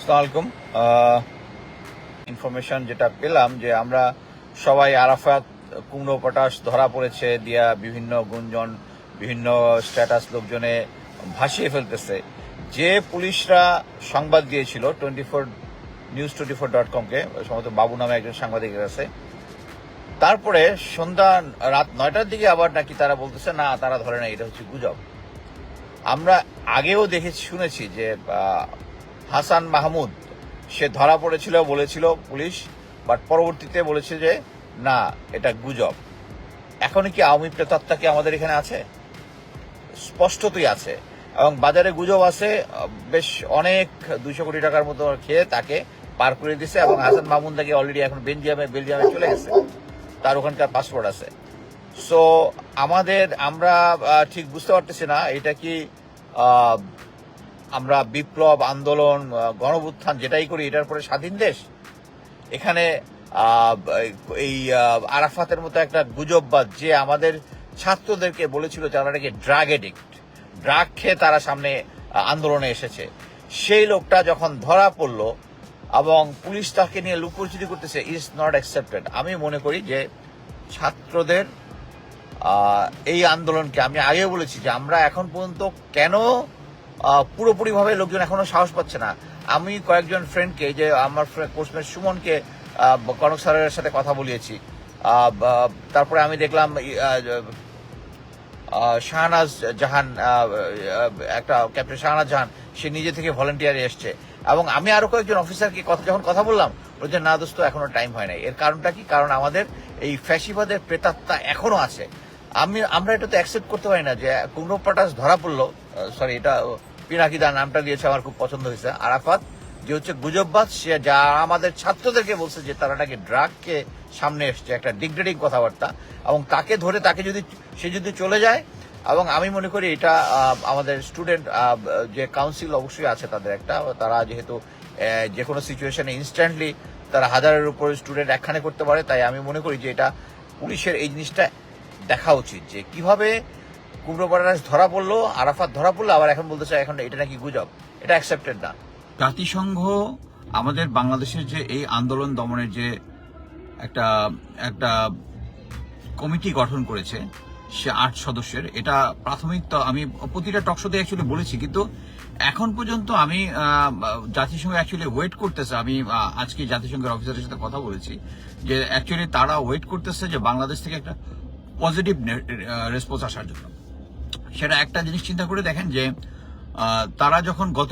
আসসালামাইকুম ইনফরমেশন যেটা পেলাম যে আমরা সবাই আরাফাত, কুমড়ো, পটাশ ধরা পড়েছে দিয়া বিভিন্ন গুঞ্জন, বিভিন্ন স্ট্যাটাস লোকজনে ভাসিয়ে ফেলতেছে। যে পুলিশরা সংবাদ দিয়েছিল twenty four news twenty four dot কমকে সম্ভবত বাবু নামে একজন সাংবাদিকের আছে, তারপরে সন্ধ্যা রাত নয়টার দিকে আবার নাকি তারা বলতেছে, না, তারা ধরে না এটা হচ্ছে গুজব। আমরা আগেও দেখেছি শুনেছি যে হাসান মাহমুদ। সে ধরা পড়েছিল, বলেছিল পুলিশ বাট পরবর্তীতে বলেছে যে, না, এটা গুজব। এখন কি আওয়ামী প্রেতাত্মা কি আমাদের এখানে আছে? স্পষ্টতই আছে। এবং বাজারে গুজব আছে, বেশ অনেক দুইশো কোটি টাকার মতো খেয়ে তাকে পার করে দিছে এবং হাসান মাহমুদ তাকে অলরেডি এখন বেলজিয়ামে বেলজিয়ামে চলে গেছে। তার ওখানকার পাসপোর্ট আছে। সো আমাদের, আমরা ঠিক বুঝতে পারতেছি না, এটা কি আমরা বিপ্লব আন্দোলন আহ, গণবুত্থান যেটাই করি এটার পরে স্বাধীন দেশ। এখানে এই আরাফাতের মতো একটা গুজববাদ যে আমাদের ছাত্রদেরকে বলেছিল যারা নাকি ড্রাগ এডিক্ট ড্রাগ খেয়ে তারা সামনে আন্দোলনে এসেছে। সেই লোকটা যখন ধরা পড়ল এবং পুলিশ তাকে নিয়ে লুকোচুরি করতেছে ইজ নট অ্যাকসেপ্টেড আমি মনে করি যে ছাত্রদের এই আন্দোলনকে আমি আগেও বলেছি যে আমরা এখন পর্যন্ত কেন পুরোপুরিভাবে লোকজন এখনও সাহস পাচ্ছে না। আমি কয়েকজন ফ্রেন্ডকে যে আমার কোর্সমেট সুমনকে কনক স্যারের সাথে কথা বলিয়েছি। তারপরে আমি দেখলাম শাহনাজ জাহান একটা ক্যাপ্টেন শাহনাজ জাহান, সে নিজে থেকে ভলেন্টিয়ারে এসছে। এবং আমি আরও কয়েকজন অফিসারকে কথা, যখন কথা বললাম বলছে না দোস্ত, এখনও টাইম হয় নাই। এর কারণটা কি? কারণ আমাদের এই ফ্যাসিবাদের প্রেতাত্মা এখনও আছে। আমি, আমরা এটা তো অ্যাকসেপ্ট করতে পারি না যে কুমড়ো পটাশ ধরা পড়ল সরি এটা পিনাকিদা নামটা দিয়েছে, আমার খুব পছন্দ হয়েছে। আরাফাত, যে হচ্ছে গুজববাদ সে যা আমাদের ছাত্রদেরকে বলছে যে তারা নাকি ড্রাগকে সামনে এসছে, একটা ডিগ্রেডিং কথাবার্তা, এবং তাকে ধরে তাকে যদি, সে যদি চলে যায়, এবং আমি মনে করি এটা আমাদের স্টুডেন্ট যে কাউন্সিল অবশ্যই আছে তাদের একটা, তারা যেহেতু যে কোনো সিচুয়েশনে ইনস্ট্যান্টলি তারা হাজারের উপরে স্টুডেন্ট একখানে করতে পারে, তাই আমি মনে করি যে এটা পুলিশের এই জিনিসটা দেখা উচিত, যে কীভাবে পটাশ ধরা পড়ল, আরাফাত ধরা পড়ল, আবার এখন বলতেছে এখন এটা নাকি গুজব। এটা অ্যাকসেপ্টেড না। জাতিসংঘ, আমাদের বাংলাদেশের যে এই আন্দোলন দমনের যে একটা একটা কমিটি গঠন করেছে, সে আট সদস্যের, এটা প্রাথমিক তো আমি প্রতিটা টকশোতে অ্যাকচুয়ালি বলেছি, কিন্তু এখন পর্যন্ত আমি জাতিসংঘ অ্যাকচুয়ালি ওয়েট করতেছে, আমি আজকে জাতিসংঘের অফিসারের সাথে কথা বলেছি, যে অ্যাকচুয়ালি তারা ওয়েট করতেছে যে বাংলাদেশ থেকে একটা পজিটিভ রেসপন্স আসার জন্য। সেটা একটা জিনিস চিন্তা করে দেখেন যে তারা যখন গত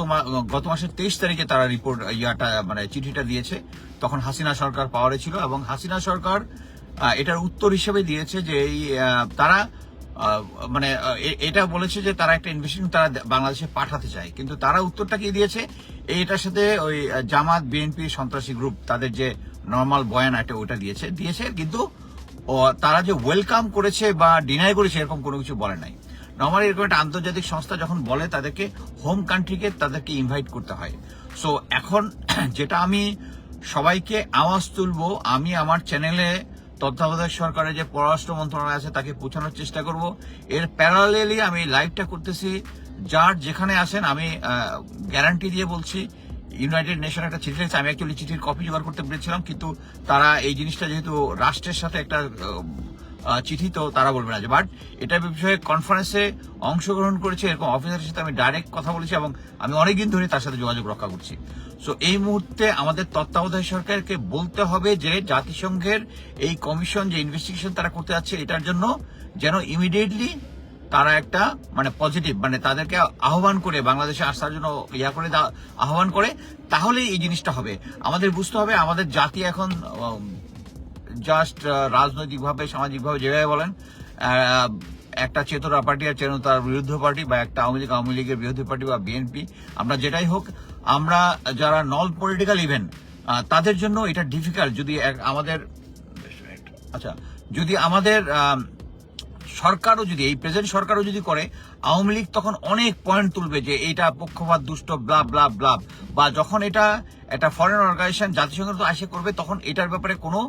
গত মাসের তেইশ তারিখে তারা রিপোর্ট ইয়াটা মানে চিঠিটা দিয়েছে, তখন হাসিনা সরকার পাওয়ারে ছিল এবং হাসিনা সরকার এটার উত্তর হিসেবে দিয়েছে যে এই তারা মানে এটা বলেছে যে তারা একটা ইনভেস্টিগেশন তারা বাংলাদেশে পাঠাতে চায়। কিন্তু তারা উত্তরটা কি দিয়েছে? এটার সাথে ওই জামাত, বিএনপি, সন্ত্রাসী গ্রুপ তাদের যে নর্মাল বয়ান একটা ওটা দিয়েছে দিয়েছে, কিন্তু তারা যে ওয়েলকাম করেছে বা ডিনাই করেছে এরকম কোনো কিছু বলে নাই। নর্মালি এরকম একটা আন্তর্জাতিক সংস্থা যখন বলে তাদেরকে হোম কান্ট্রিকে তাদেরকে ইনভাইট করতে হয়। সো এখন যেটা আমি সবাইকে আওয়াজ তুলবো, আমি আমার চ্যানেলে তত্ত্বাবধায়ক সরকারের যে পররাষ্ট্র মন্ত্রণালয় আছে তাকে পৌঁছানোর চেষ্টা করব। এর প্যারালেলি আমি লাইভটা করতেছি। যার যেখানে আসেন আমি গ্যারান্টি দিয়ে বলছি ইউনাইটেড নেশন একটা চিঠি লিখেছে। আমি অ্যাকচুয়ালি চিঠির কপি জোগাড় করতে পেরেছিলাম, কিন্তু তারা এই জিনিসটা যেহেতু রাষ্ট্রের সাথে একটা চিঠি তো তারা বলবে না বাট এটা বিষয়ে কনফারেন্সে অংশগ্রহণ করেছে এরকম অফিসারের সাথে আমি ডাইরেক্ট কথা বলেছি এবং আমি অনেকদিন ধরে তার সাথে যোগাযোগ রক্ষা করছি। সো এই মুহূর্তে আমাদের তত্ত্বাবধায়ক সরকারকে বলতে হবে যে, জাতিসংঘের এই কমিশন যে ইনভেস্টিগেশন তারা করতে যাচ্ছে, এটার জন্য যেন ইমিডিয়েটলি তারা একটা মানে পজিটিভ মানে তাদেরকে আহ্বান করে, বাংলাদেশে আসার জন্য ইয়া করে আহ্বান করে তাহলে এই জিনিসটা হবে। আমাদের বুঝতে হবে, আমাদের জাতি এখন জাস্ট রাজনৈতিকভাবে সামাজিকভাবে যেভাবে বলেন একটা চেতনা পার্টি আর চেন তার বিরুদ্ধ পার্টি বা একটা আওয়ামী লীগ আওয়ামী লীগের বিরোধী পার্টি বা বিএনপি আমরা যেটাই হোক আমরা যারা নন পলিটিক্যাল ইভেন্ট তাদের জন্য এটা ডিফিকাল্ট যদি আমাদের আচ্ছা যদি আমাদের আম, সরকারও যদি, এই প্রেজেন্ট সরকারও যদি করে, আওয়ামী লীগ তখন অনেক পয়েন্ট তুলবে যে এটা পক্ষপাত, দুষ্ট ব্লা ব্লা ব্লা বা যখন এটা একটা ফরেন অর্গানাইজেশন জাতিসংঘ তো আসে করবে, তখন এটার ব্যাপারে কোনো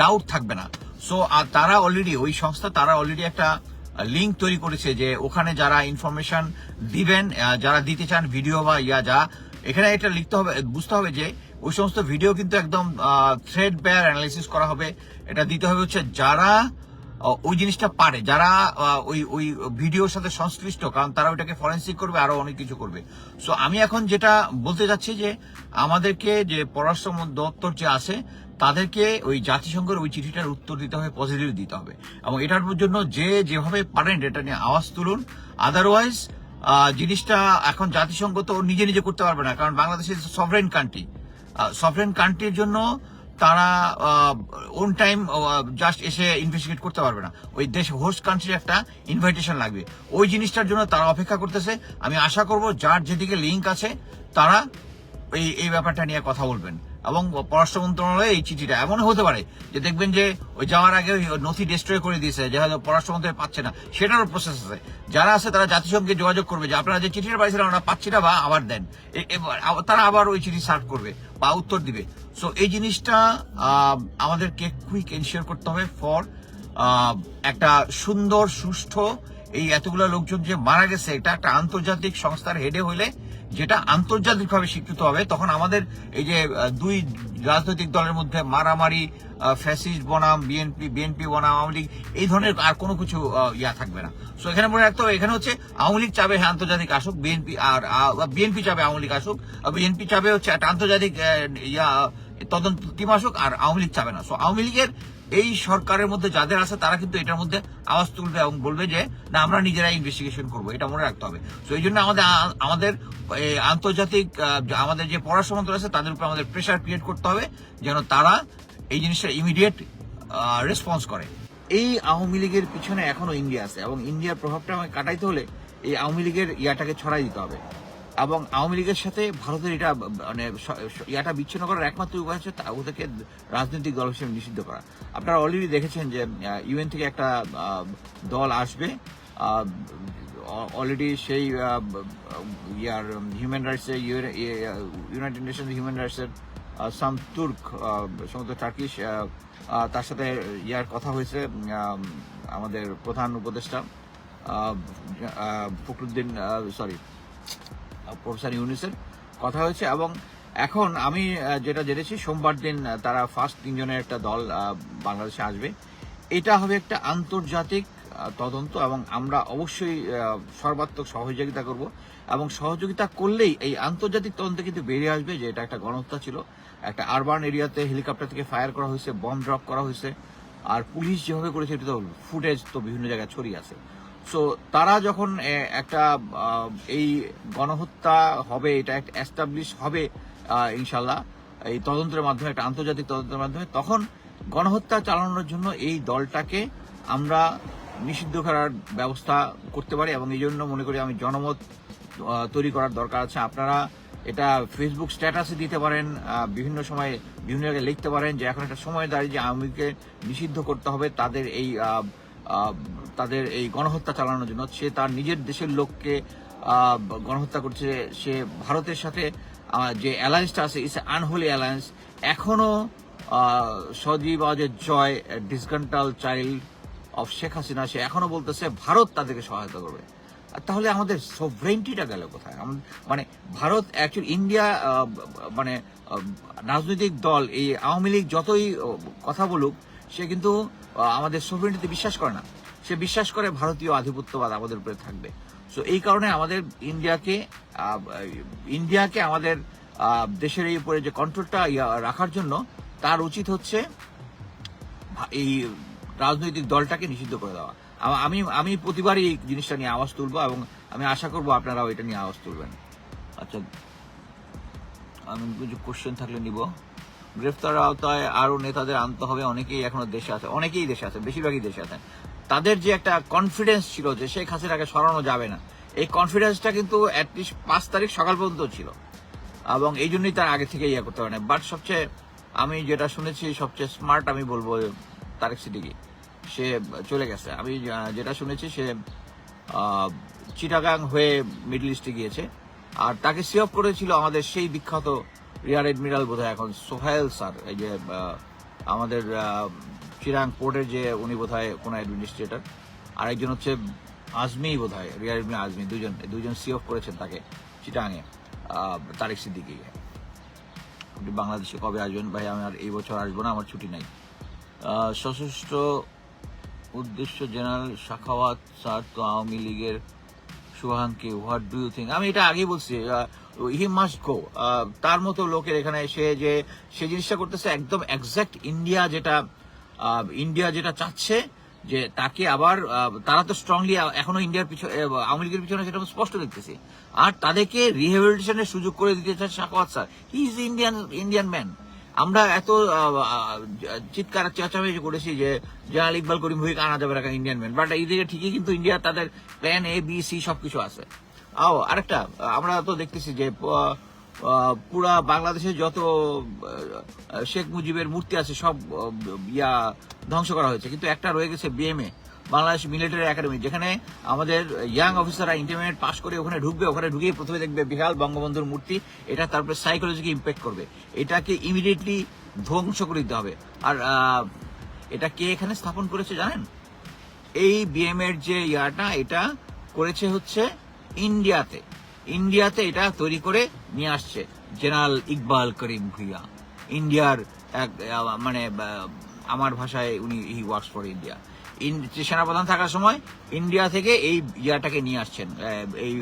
ডাউট থাকবে না। সো আর তারা অলরেডি ওই সংস্থা তারা অলরেডি একটা লিঙ্ক তৈরি করেছে যে ওখানে যারা ইনফরমেশন দিবেন যারা দিতে চান ভিডিও বা ইয়া, যা, এখানে এটা লিখতে হবে, বুঝতে হবে যে ওই সমস্ত ভিডিও কিন্তু একদম থ্রেড বেয়ার অ্যানালিসিস করা হবে। এটা দিতে হবে হচ্ছে যারা ওই জিনিসটা পারে। যারা ওই ওই ভিডিওর সাথে সংশ্লিষ্ট, কারণ তারা ওইটাকে ফরেন্সিক করবে, আরও অনেক কিছু করবে। সো আমি এখন যেটা বলতে যাচ্ছি যে, আমাদেরকে যে পররাষ্ট্র দপ্তর যে আছে, তাদেরকে ওই জাতিসংঘের ওই চিঠিটার উত্তর দিতে হবে পজিটিভ দিতে হবে। এবং এটার জন্য যে যেভাবে পারেন, এটা নিয়ে আওয়াজ তুলুন। আদারওয়াইজ জিনিসটা এখন জাতিসংঘ তো নিজে নিজে করতে পারবে না, কারণ Bangladesh is sovereign country sovereign কান্ট্রির জন্য তারা অন টাইম জাস্ট এসে ইনভেস্টিগেট করতে পারবে না। ওই দেশ হোস্ট কান্ট্রির একটা ইনভাইটেশন লাগবে। ওই জিনিসটার জন্য তারা অপেক্ষা করতেছে। আমি আশা করব যার যেদিকে লিঙ্ক আছে, তারা এই এই ব্যাপারটা নিয়ে কথা বলবেন। এবং পররাষ্ট্র মন্ত্রণালয়ে এই চিঠিটা। এমন হতে পারে যে দেখবেন যে ওই যাওয়ার আগে ওই নথি ডিস্ট্রয় করে দিয়েছে, যে হয়তো পররাষ্ট্র মন্ত্রণালয় পাচ্ছে না। সেটারও প্রসেস আছে। যারা আছে তারা জাতিসংঘে যোগাযোগ করবে যে আপনারা যে চিঠিটা পাইছিলেন আমরা পাচ্ছি না বা আবার দেন। তারা আবার ওই চিঠি সার্ভ করবে বা উত্তর দিবে। সো এই জিনিসটা আমাদেরকে কুইক এনশিওর করতে হবে ফর একটা সুন্দর, সুষ্ঠু, এই এতগুলো লোকজন যে মারা গেছে, এটা একটা আন্তর্জাতিক সংস্থার হেডে হইলে যেটা আন্তর্জাতিকভাবে স্বীকৃত হবে, তখন আমাদের এই যে দুই রাজনৈতিক দলের মধ্যে মারামারি ফ্যাসিস্ট বনাম বিএনপি বিএনপি বনাম, আওয়ামী লীগ, এই ধরনের আর কোনো কিছু ইয়া থাকবে না। সো এখানে মনে রাখতে হবে, এখানে হচ্ছে আওয়ামী লীগ চাবে হ্যাঁ আন্তর্জাতিক আসুক বিএনপি আর বিএনপি চাবে আওয়ামী লীগ আসুক বিএনপি চাবে হচ্ছে একটা আন্তর্জাতিক ইয়া, তদন্ত টিম আসুক, আর আওয়ামী লীগ চাবে না। সো আওয়ামী লীগের এই সরকারের মধ্যে যাদের আছে, তারা কিন্তু এটার মধ্যে আওয়াজ তুলবে এবং বলবে যে, না, আমরা নিজেরাই ইনভেস্টিগেশন করব। এটা মনে রাখতে হবে। তো এই জন্য আমাদের আমাদের আন্তর্জাতিক আমাদের যে পররাষ্ট্র মন্ত্রক আছে, তাদের উপর আমাদের প্রেশার ক্রিয়েট করতে হবে যেন তারা এই জিনিসটা ইমিডিয়েট রেসপন্স করে। এই আওয়ামী লীগের পিছনে এখনও ইন্ডিয়া আছে এবং ইন্ডিয়ার প্রভাবটা আমাকে কাটাইতে হলে এই আওয়ামী লীগের ইয়াটাকে ছড়াই দিতে হবে। এবং আওয়ামী লীগের সাথে ভারতের এটা মানে ইয়াটা বিচ্ছিন্ন করার একমাত্র উপায় হচ্ছে ওদেরকে রাজনৈতিক দল হিসেবে নিষিদ্ধ করা। আপনারা অলরেডি দেখেছেন যে ইউএন থেকে একটা দল আসবে অলরেডি সেই ইয়ার হিউম্যান রাইটসের ইউনাইটেড নেশন হিউম্যান রাইটসের সাম তুর্ক সমস্ত টার্কিশ তার সাথে ইয়ার কথা হয়েছে আমাদের প্রধান উপদেষ্টা ফখরুদ্দিন সরি প্রফেসর ইউনিসের কথা হয়েছে এবং এখন আমি যেটা জেনেছি, সোমবার দিন তারা ফার্স্ট তিনজনের একটা দল বাংলাদেশে আসবে। এটা হবে একটা আন্তর্জাতিক তদন্ত এবং আমরা অবশ্যই সর্বাত্মক সহযোগিতা করব এবং সহযোগিতা করলেই এই আন্তর্জাতিক তদন্তে কিন্তু বেরিয়ে আসবে, যে এটা একটা গণহত্যা ছিল। একটা আরবান এরিয়াতে হেলিকপ্টার থেকে ফায়ার করা হয়েছে, বম ড্রপ করা হয়েছে। আর পুলিশ যেভাবে করেছে, এটা তো ফুটেজ তো বিভিন্ন জায়গায় ছড়িয়ে আছে। সো তারা যখন একটা এই গণহত্যা হবে, এটা একটা এস্টাবলিশ হবে ইনশাল্লাহ এই তদন্তের মাধ্যমে, একটা আন্তর্জাতিক তদন্তের মাধ্যমে, তখন গণহত্যা চালানোর জন্য এই দলটাকে আমরা নিষিদ্ধ করার ব্যবস্থা করতে পারি এবং এই জন্য মনে করি আমি জনমত তৈরি করার দরকার আছে। আপনারা এটা ফেসবুক স্ট্যাটাসে দিতে পারেন বিভিন্ন সময় বিভিন্ন জায়গায় লিখতে পারেন যে, এখন একটা সময় দাঁড়িয়ে যে আওয়ামী লীগকে নিষিদ্ধ করতে হবে, তাদের এই তাদের এই গণহত্যা চালানোর জন্য সে তার নিজের দেশের লোককে গণহত্যা করছে। সে ভারতের সাথে যে অ্যালায়েন্সটা আছে ইটস আনহোলি অ্যালায়েন্স এখনও আহ, Sajeeb Wazed Joy descendant child of Sheikh Hasina সে এখনও বলতেছে ভারত তাদেরকে সহায়তা করবে। তাহলে আমাদের সভরেন্টিটা গেল কোথায়? মানে ভারত অ্যাকচুয়ালি ইন্ডিয়া মানে রাজনৈতিক দল এই আওয়ামী লীগ যতই কথা বলুক সে কিন্তু আমাদের সভরেন্টিতে বিশ্বাস করে না। সে বিশ্বাস করে ভারতীয় আধিপত্যবাদ আমাদের উপরে থাকবে। সো এই কারণে আমাদের ইন্ডিয়াকে ইন্ডিয়াকে আমাদের দেশের এই উপরে যে কন্ট্রোলটা রাখার জন্য তার উচিত হচ্ছে এই রাজনৈতিক দলটাকে নিষিদ্ধ করে দেওয়া। আমি আমি প্রতিবারই এই জিনিসটা নিয়ে আওয়াজ তুলবো এবং আমি আশা করব আপনারাও এটা নিয়ে আওয়াজ তুলবেন। আচ্ছা আমি কিছু কোশ্চেন থাকলে নিব। গ্রেফতার আওতায় আরও নেতাদের আনতে হবে। অনেকেই এখনও দেশে আছে, অনেকেই দেশে আছে বেশিরভাগই দেশে আছেন। তাদের যে একটা কনফিডেন্স ছিল যে শেখ হাসিনাকে সরানো যাবে না, এই কনফিডেন্সটা কিন্তু অ্যাটলিস্ট পাঁচ তারিখ সকাল পর্যন্ত ছিল। এবং এই জন্যই তার আগে থেকে ইয়ে করতে পারে না বাট সবচেয়ে আমি যেটা শুনেছি, সবচেয়ে স্মার্ট আমি বলব তারেক সিদ্দিকি। সে চলে গেছে। আমি যেটা শুনেছি, সে চিটাগাং হয়ে মিডল ইস্টে গিয়েছে। আর তাকে সিঅফ করেছিল আমাদের সেই বিখ্যাত রিয়ার এডমিরাল বোধহয় এখন সোহাইল স্যার, এই যে আমাদের চিরাং পোর্টের যে উনি বোধহয় কোন অ্যাডমিনিস্ট্রেটর আর একজন হচ্ছে আজমি বোধহয়, রিয়ার এডমিরাল আজমি, দুজন দুজন সিঅফ করেছেন তাকে চিটাঙে তারেক সিদ্দিকিকে। আপনি বাংলাদেশে কবে আসবেন? ভাই, আমি আর এই বছর আসব না, আমার ছুটি নাই। সশস্ত্র উদ্দেশ্য জেনারেল শাখাওয়াত স্যার তো আওয়ামী লীগের শুভাঙ্কি হোয়াট ডু ইউ থিঙ্ক আমি এটা আগেই বলছি হি মাস্ট গো তার মতো লোকের এখানে এসে যে সে জিনিসটা করতেছে একদম এক্সাক্ট ইন্ডিয়া যেটা ইন্ডিয়া যেটা চাচ্ছে, যে তাকে আবার তারা তো স্ট্রংলি এখনও ইন্ডিয়ার পিছনে আওয়ামী লীগের পিছনে সেটা স্পষ্ট দেখতেছি। আর তাদেরকে রিহেবিলিটেশনের সুযোগ করে দিতে চান Sakhawat sir. He is Indian Indian man আমরা এত চিৎকার, চেঁচামেচি করেছি যে জেনারেল ইকবাল করিম ভুইকে আনা যাবে না ইন্ডিয়ান ম্যান বাট এইদিকে ঠিকই কিন্তু ইন্ডিয়া তাদের প্ল্যান এ বি সি সবকিছু আছে। আও, আরেকটা, আমরা তো দেখতেছি যে পুরা বাংলাদেশে যত শেখ মুজিবের মূর্তি আছে, সব ইয়া, ধ্বংস করা হয়েছে। কিন্তু একটা রয়ে গেছে বিএমএ বাংলাদেশ মিলিটারি একাডেমি যেখানে আমাদের ইয়াং অফিসাররা ইন্টারমিডিয়েট পাস করে ওখানে ঢুকবে, ওখানে ঢুকিয়ে প্রথমে দেখবে বিশাল বঙ্গবন্ধুর মূর্তি, এটা তারপরে সাইকোলজিকে ইম্প্যাক্ট করবে। এটাকে ইমিডিয়েটলি ধ্বংস করে দিতে হবে। আর এটা কে এখানে স্থাপন করেছে জানেন? এই বিএম এর যে ইয়াটা, এটা করেছে হচ্ছে ইন্ডিয়াতে ইন্ডিয়াতে এটা তৈরি করে নিয়ে আসছে জেনারেল ইকবাল করিম ভুইয়া। ইন্ডিয়ার এক মানে আমার ভাষায় উনি, হি ওয়ার্কস ফর ইন্ডিয়া। সেনাপ্রধান থাকার সময় ইন্ডিয়া থেকে এই ইয়াটাকে নিয়ে আসছেন এই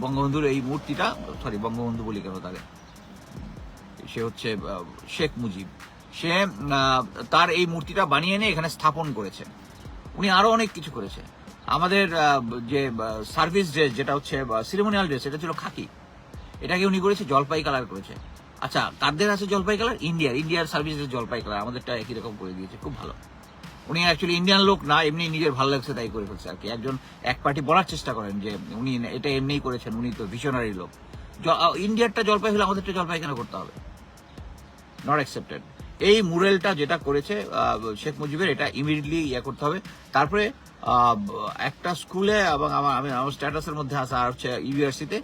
বঙ্গবন্ধুর এই মূর্তিটা সরি বঙ্গবন্ধু বলি কেন তাকে? সে হচ্ছে শেখ মুজিব। সে তার এই মূর্তিটা বানিয়ে এনে এখানে স্থাপন করেছে। উনি আরও অনেক কিছু করেছে। আমাদের যে সার্ভিস ড্রেস যেটা হচ্ছে সিরিমোনিয়াল ড্রেস এটা ছিল খাকি। এটাকে উনি করেছে, জলপাই কালার করেছে। আচ্ছা কাদের আছে জলপাই কালার ইন্ডিয়ার। ইন্ডিয়ার সার্ভিস ড্রেস জলপাই কালার আমাদেরটা একই রকম করে দিয়েছে, খুব ভালো। উনি অ্যাকচুয়ালি ইন্ডিয়ান লোক না, এমনি নিজের ভালো লাগছে তাই করে ফেলছে আর কি একজন, এক পার্টি বলার চেষ্টা করেন যে, উনি এটা এমনিই করেছেন, উনি তো ভিশনারি লোক। ইন্ডিয়ারটা জলপাই হলে আমাদেরটা জলপাই কেন করতে হবে? নট অ্যাকসেপ্টেড এই মুরেলটা যেটা করেছে শেখ মুজিবের, এটা ইমিডিয়েটলি ইয়ে করতে হবে। তারপরে একটা স্কুলে এবং আমার আমি আমার স্ট্যাটাসের মধ্যে আসা আর হচ্ছে ইউনিভার্সিটিতে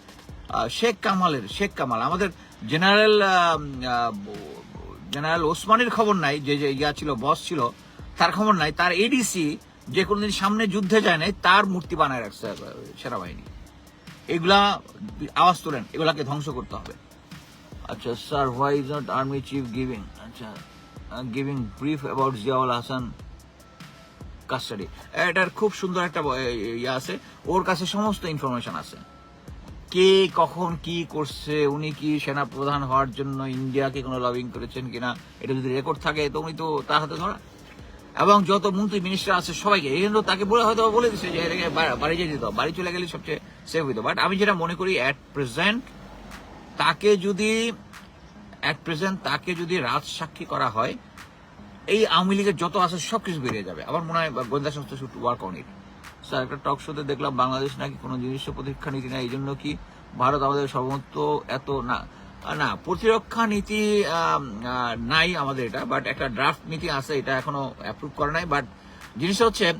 শেখ কামালের শেখ কামাল, আমাদের জেনারেল জেনারেল ওসমানের খবর নাই, যে যে ইয়া ছিল বস ছিল, তার খবর নাই। তার এডিসি যে কোনোদিন সামনে যুদ্ধে যায় নাই, তার মূর্তি বানায় রাখছে সেনাবাহিনী। এগুলা আওয়াজ তোলেন, এগুলাকে ধ্বংস করতে হবে। আচ্ছা sir why is not army chief giving আচ্ছা giving brief about Ziaul Hasan custody. এটার খুব সুন্দর একটা ইয়ে আছে। ওর কাছে সমস্ত ইনফরমেশন আছে। কে কখন কি করছে, উনি কি সেনা প্রধান হওয়ার জন্য ইন্ডিয়াকে কোনো লবিং করেছেন কিনা, এটা যদি রেকর্ড থাকে, তো উনি তো তার হাতে ধরা। এবং যত মন্ত্রী মিনিস্টার আছে সবাইকে, এই জন্য তাকে বলে, হয়তো বলে দিচ্ছে যে, এটাকে বাড়ি যেতে দিত বাড়ি চলে গেলে সবচেয়ে সেফ হইতো। বাট আমি যেটা মনে করি অ্যাট প্রেজেন্ট তাকে যদি অ্যাট প্রেজেন্ট তাকে যদি রাজ সাক্ষী করা হয় এই আওয়ামী লীগের যত আছে সবকিছু বেরিয়ে যাবে। আমার মনে হয় গোয়েন্দা সংস্থা should work on it sir, একটা টক শোতে দেখলাম বাংলাদেশ নাকি কোনো জিনিসের প্রতিরক্ষা নীতি নাই, এই জন্য কি ভারত আমাদের সর্বত্র এত না না, প্রতিরক্ষা নীতি নাই আমাদের এটা বাট একটা ড্রাফট নীতি আছে, এটা এখনও অ্যাপ্রুভ করা নাই বাট জিনিস হচ্ছে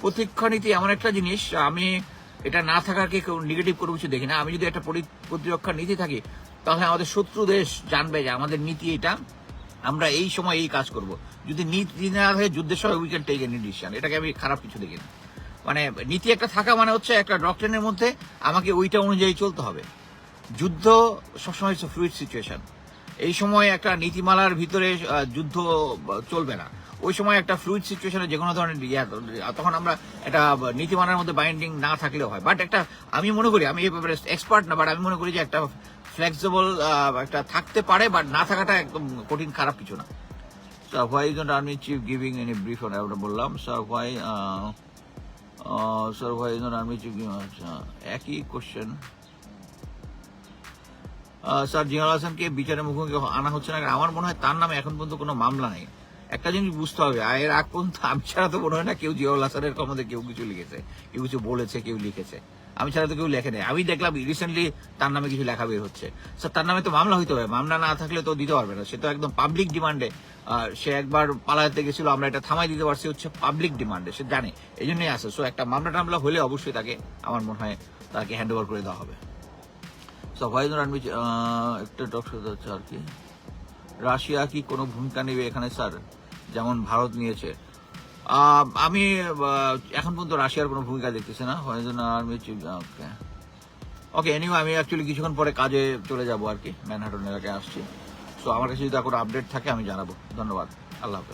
প্রতিরক্ষা নীতি এমন একটা জিনিস, আমি এটা না থাকাকে কেউ নেগেটিভ করে কিছু দেখি না। আমি যদি একটা পরি- প্রতিরক্ষা নীতি থাকি, তাহলে আমাদের শত্রু দেশ জানবে যে আমাদের নীতি এটা, আমরা এই সময় এই কাজ করব। যদি নীতি না হয়ে যুদ্ধের সময় we can take any decision এটাকে আমি খারাপ কিছু দেখি না মানে নীতি একটা থাকা মানে হচ্ছে একটা ডক্টরিনের মধ্যে আমাকে ওইটা অনুযায়ী চলতে হবে। যুদ্ধ সবসময় হচ্ছে ফ্লুইড সিচুয়েশন এই সময় একটা নীতিমালার ভিতরে যুদ্ধ চলবে না। ওই সময় একটা ফ্লুইড সিচুয়েশনে যে কোনো ধরনের তখন আমরা একটা নীতিমালার মধ্যে বাইন্ডিং না থাকলেও হয়। বাট একটা, আমি মনে করি, আমি এই ব্যাপারে এক্সপার্ট না বাট আমি মনে করি যে একটা ফ্লেক্সিবল একটা থাকতে পারে বাট না থাকাটা একদম কঠিন, খারাপ কিছু না। Why is not army chief giving any brief on ওটা বললাম। Sir why sir why is not army chief আচ্ছা একই কোশ্চেন স্যার জিয়াউল হাসানকে, বিচারের মুখোমুখি আনা হচ্ছে না। আমার মনে হয় তার নামে এখন পর্যন্ত কোনো মামলা নেই। একটা জিনিস বুঝতে হবে আর এর আগ পর্যন্ত আমি ছাড়া তো মনে হয় না কেউ জিয়াউল হাসানের সম্বন্ধে কেউ কিছু লিখেছে, কেউ কিছু বলেছে, কেউ লিখেছে। আমি ছাড়া তো কেউ লেখে নেই। আমি দেখলাম রিসেন্টলি তার নামে কিছু লেখা বের হচ্ছে। স্যার তার নামে তো মামলা হইতে হবে মামলা না থাকলে তো দিতে পারবে না। সে তো একদম পাবলিক ডিমান্ডে সে একবার পালাতে গেছিল, আমরা এটা থামাই দিতে পারছি, হচ্ছে পাবলিক ডিমান্ডে সে জানে এই জন্যই আছে সো একটা মামলা টামলা হলে অবশ্যই তাকে, আমার মনে হয়, তাকে হ্যান্ড ওভার করে দেওয়া হবে। সো হোয়াই নট একটা শো হচ্ছে আর কি। রাশিয়া কি কোনো ভূমিকা নেবে এখানে স্যার যেমন ভারত নিয়েছে। আমি এখন পর্যন্ত রাশিয়ার কোনো ভূমিকা দেখতেছে না। আর্মি ওকে ওকে এনিও আমি অ্যাকচুয়ালি কিছুক্ষণ পরে কাজে চলে যাব আর কি। ম্যানহাটন এলাকায় আসছি। সো আমার কাছে যদি কোনো আপডেট থাকে, আমি জানাব। ধন্যবাদ। আল্লাহ হাফেজ।